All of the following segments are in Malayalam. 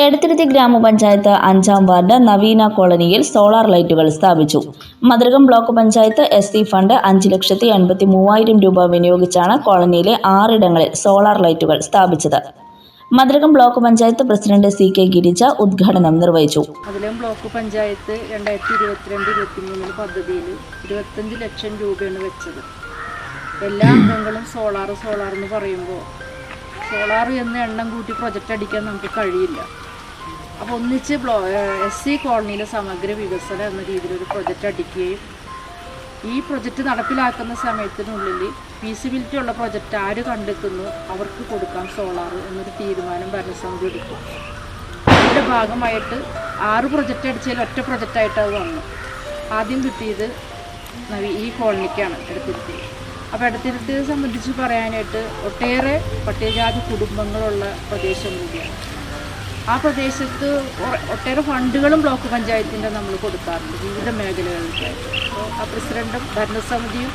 എടത്തിരുത്തി ഗ്രാമപഞ്ചായത്ത് അഞ്ചാം വാർഡ് നവീന കോളനിയിൽ സോളാർ ലൈറ്റുകൾ സ്ഥാപിച്ചു. Madhurakam block panchayat S C fund അഞ്ച് ലക്ഷത്തി എൺപത്തി മൂവായിരം രൂപ വിനിയോഗിച്ചാണ് കോളനിയിലെ ആറിടങ്ങളിൽ സോളാർ ലൈറ്റുകൾ സ്ഥാപിച്ചത്. Madhurakam block panchayat president C K Girija ഉദ്ഘാടനം നിർവഹിച്ചു. അതിലും ബ്ലോക്ക് പഞ്ചായത്ത് രണ്ടായിരത്തി ഇരുപത്തിരണ്ട് ഇരുപത്തിമൂന്നിൽ പദ്ധതിയിൽ ഇരുപത്തഞ്ച് ലക്ഷം രൂപയാണ് വെച്ചത്. എല്ലാ അംഗങ്ങളും സോളാർ സോളാർ എന്ന് പറയുമ്പോൾ സോളാർ എന്ന് എണ്ണം കൂട്ടി പ്രൊജക്റ്റ് അടിക്കാൻ നമുക്ക് കഴിയില്ല. അപ്പോൾ ഒന്നിച്ച് ബ്ലോ എസ് സി കോളനിയിലെ സമഗ്ര വികസനം എന്ന രീതിയിലൊരു പ്രൊജക്റ്റ് അടിക്കുകയും ഈ പ്രൊജക്റ്റ് നടപ്പിലാക്കുന്ന സമയത്തിനുള്ളിൽ ഫീസിബിലിറ്റി ഉള്ള പ്രൊജക്റ്റ് ആര് കണ്ടെത്തുന്നു അവർക്ക് കൊടുക്കാം സോളാർ എന്നൊരു തീരുമാനം ഭരണസമിതി എടുക്കും അതിന്റെ ഭാഗമായിട്ട് ആറ് പ്രൊജക്റ്റ് അടിച്ചതിൽ ഒറ്റ പ്രൊജക്റ്റായിട്ട് അത് വന്നു. ആദ്യം കിട്ടിയത് ഈ കോളനിക്കാണ് എടുത്തിരുത്തി അപ്പോൾ എടുത്തിരുത്തിയെ സംബന്ധിച്ച് പറയാനായിട്ട് ഒട്ടേറെ പട്ടികജാതി കുടുംബങ്ങളുള്ള പ്രദേശം കൂടിയാണ്. ആ പ്രദേശത്ത് ഒട്ടേറെ ഫണ്ടുകളും ബ്ലോക്ക് പഞ്ചായത്തിന്റെ നമ്മൾ കൊടുക്കാറുണ്ട് വിവിധ മേഖലകളിലായിട്ട് അപ്പോൾ ആ പ്രസിഡന്റും ഭരണസമിതിയും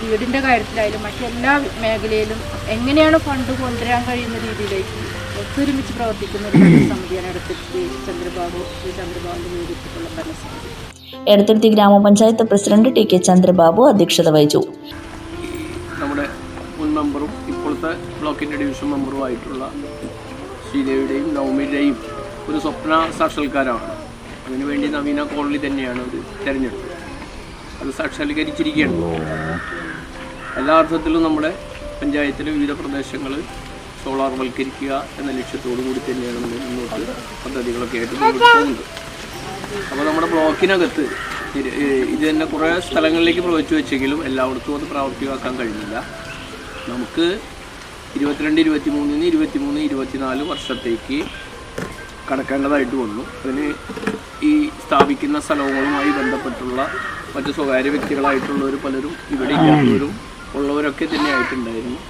വീടിന്റെ കാര്യത്തിലായാലും മറ്റെല്ലാ മേഖലയിലും എങ്ങനെയാണ് ഫണ്ട് കൊണ്ടുവരാൻ കഴിയുന്ന രീതിയിലേക്ക് ഒത്തൊരുമിച്ച് പ്രവർത്തിക്കുന്ന ഒരു ഭരണസമിതിയാണ് എടുത്തിട്ട് ചന്ദ്രബാബു ശ്രീ ചന്ദ്രബാബുവിന്റെ നേതൃത്വത്തിലുള്ള ഭരണസമിതി. എടത്തിരുത്തി ഗ്രാമപഞ്ചായത്ത് പ്രസിഡന്റ് ടി കെ ചന്ദ്രബാബു അധ്യക്ഷത വഹിച്ചു. നമ്മുടെ മുൻ മെമ്പറും ഇപ്പോഴത്തെ ബ്ലോക്കിന്റെ ഡിവിഷൻ മെമ്പറുമായിട്ടുള്ള ശ്രീദേവിയുടെയും നവമിയുടെയും ഒരു സ്വപ്ന സാക്ഷാത്കാരമാണ്. അതിനുവേണ്ടി നവീന കോളനി തന്നെയാണ് അത് തിരഞ്ഞെടുത്തത്. അത് സാക്ഷാത്കരിച്ചിരിക്കുകയാണ്. എല്ലാ അർത്ഥത്തിലും നമ്മുടെ പഞ്ചായത്തിലെ വിവിധ പ്രദേശങ്ങൾ സോളാർ വൽക്കരിക്കുക എന്ന ലക്ഷ്യത്തോടു കൂടി തന്നെയാണ് നമ്മൾ മുന്നോട്ട് പദ്ധതികളൊക്കെ ആയിട്ട് അപ്പോൾ നമ്മുടെ ബ്ലോക്കിനകത്ത് ഇത് തന്നെ കുറേ സ്ഥലങ്ങളിലേക്ക് പ്രവച്ചു വെച്ചെങ്കിലും എല്ലായിടത്തും അത് പ്രാവർത്തികമാക്കാൻ കഴിഞ്ഞില്ല. നമുക്ക് ഇരുപത്തിരണ്ട് ഇരുപത്തി മൂന്നിന് ഇരുപത്തി മൂന്ന് ഇരുപത്തിനാല് വർഷത്തേക്ക് കടക്കേണ്ടതായിട്ട് വന്നു. അതിന് ഈ സ്ഥാപിക്കുന്ന സ്ഥലങ്ങളുമായി ബന്ധപ്പെട്ടുള്ള മറ്റ് സ്വകാര്യ വ്യക്തികളായിട്ടുള്ളവർ പലരും ഇവിടെ ഇല്ലാത്തവരും ഉള്ളവരൊക്കെ തന്നെ ആയിട്ടുണ്ടായിരുന്നു.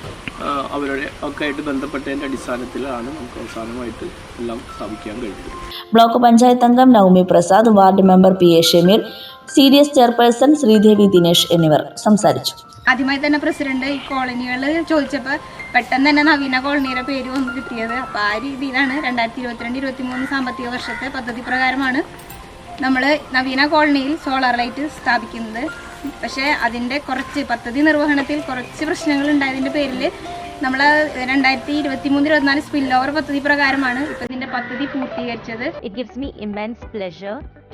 അവരുടെ ഒക്കെ ആയിട്ട് ബന്ധപ്പെട്ടതിന്റെ അടിസ്ഥാനത്തിലാണ് നമുക്ക് അവസാനമായിട്ട് എല്ലാം സ്ഥാപിക്കാൻ കഴിഞ്ഞത്. ബ്ലോക്ക് പഞ്ചായത്ത് അംഗം Navami Prasad ward member P A Shameer C D S chairperson Sreedevi Dinesh എന്നിവർ സംസാരിച്ചു. ആദ്യമായി തന്നെ പ്രസിഡന്റ് ഈ കോളനികൾ ചോദിച്ചപ്പോൾ പെട്ടെന്ന് തന്നെ നവീന കോളനിയുടെ പേര് വന്ന് കിട്ടിയത്. അപ്പോൾ ആ രീതിയിലാണ് രണ്ടായിരത്തി ഇരുപത്തിരണ്ട് ഇരുപത്തി മൂന്ന് സാമ്പത്തിക വർഷത്തെ പദ്ധതി പ്രകാരമാണ് നമ്മൾ നവീന കോളനിയിൽ സോളാർ ലൈറ്റ് സ്ഥാപിക്കുന്നത്. പക്ഷേ അതിന്റെ കുറച്ച് പദ്ധതി നിർവഹണത്തിൽ കുറച്ച് പ്രശ്നങ്ങൾ ഉണ്ടായതിന്റെ പേരിൽ നമ്മൾ രണ്ടായിരത്തി ഇരുപത്തി മൂന്ന് ഇരുപത്തിനാല് സ്പിൽ ഓവർ പദ്ധതി പ്രകാരമാണ് ഇപ്പം ഇതിന്റെ പദ്ധതി പൂർത്തീകരിച്ചത്. It gives me immense pleasure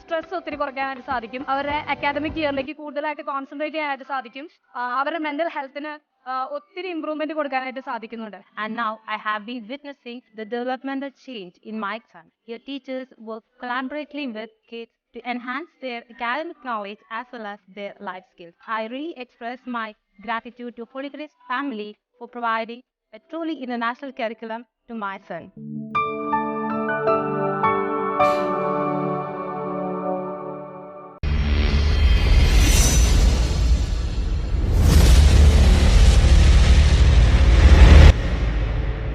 stress ഒത്തിരി കുറയ്ക്കാനായിട്ട് സാധിക്കും. അവരുടെ അക്കാദമിക് ഇയറിലേക്ക് കൂടുതലായിട്ട് കോൺസെൻട്രേറ്റ് ചെയ്യാനായിട്ട് സാധിക്കും. അവരുടെ മെന്റൽ ഹെൽത്തിന് ഒത്തിരി ഇംപ്രൂവ്മെന്റ് കൊടുക്കാനായിട്ട് സാധിക്കുന്നുണ്ട്. And now I have been witnessing the developmental change in my son your teachers work collaboratively with kids to enhance their academic knowledge as well as their life skills I re express my gratitude to Holy Grace family for providing a truly international curriculum to my son